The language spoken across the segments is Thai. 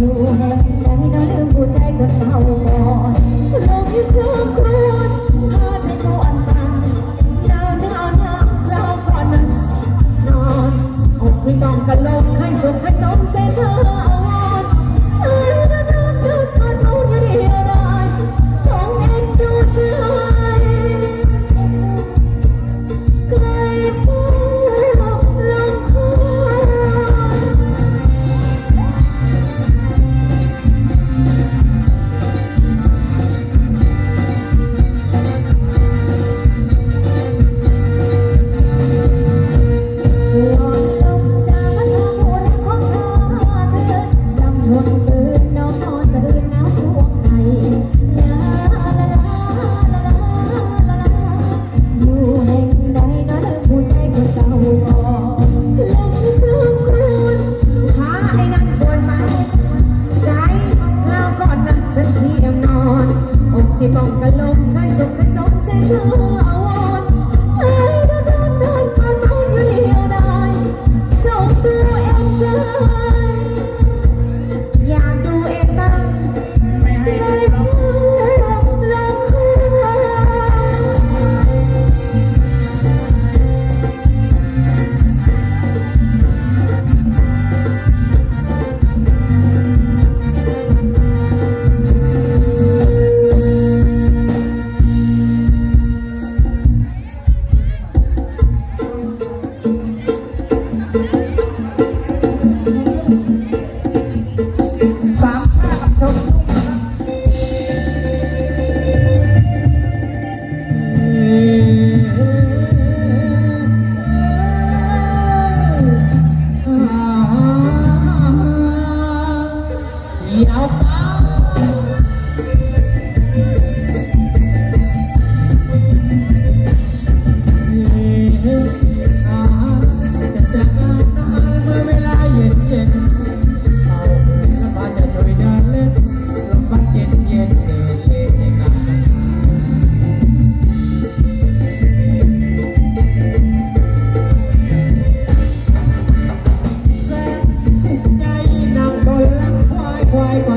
อยู่แห่งใดก็ลืมหัวใจคนเฮา ฉันเพียงนอนอกที่ปองกะลมให้สุขให้สมเส้นเธอเอา Yeah.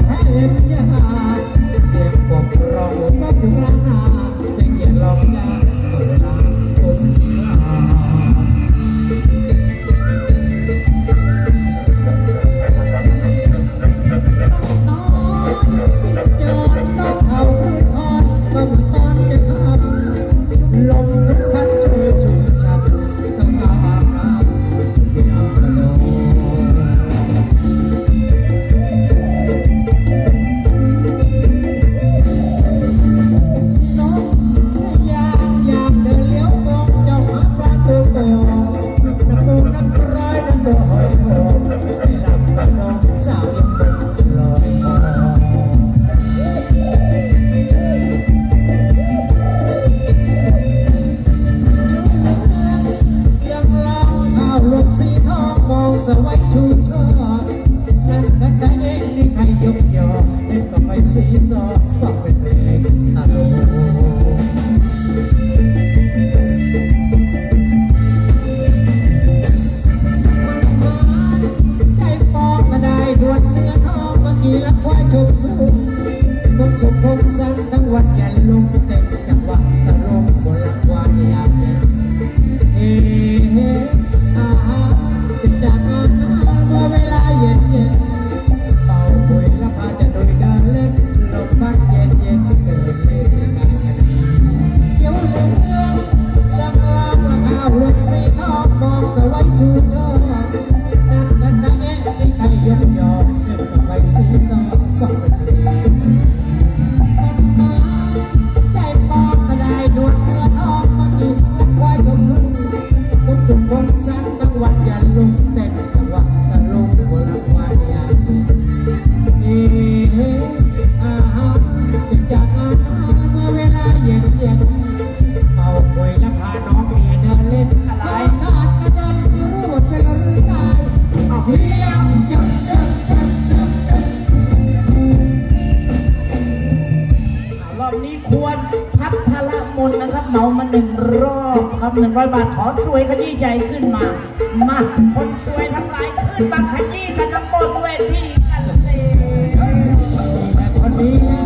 แท้เอ็นยาเสียงกบร้องนั่งอยู่กลาง ไม่ชี้ซล้องเป็นเพลงอารมณ์ชมพสั่งทั้งวันใหญ่ลงเต็มจังหวะตะลงบนหลังวานยา เหมามาหนึ่งรอบครับหนึ่งร้อยบาทขอสวยขยี้ใหญ่ขึ้นมา มาคนสวยทั้งหลายขึ้นมาขยี้กันทั้งหมดเวทีกันเลยคนนี้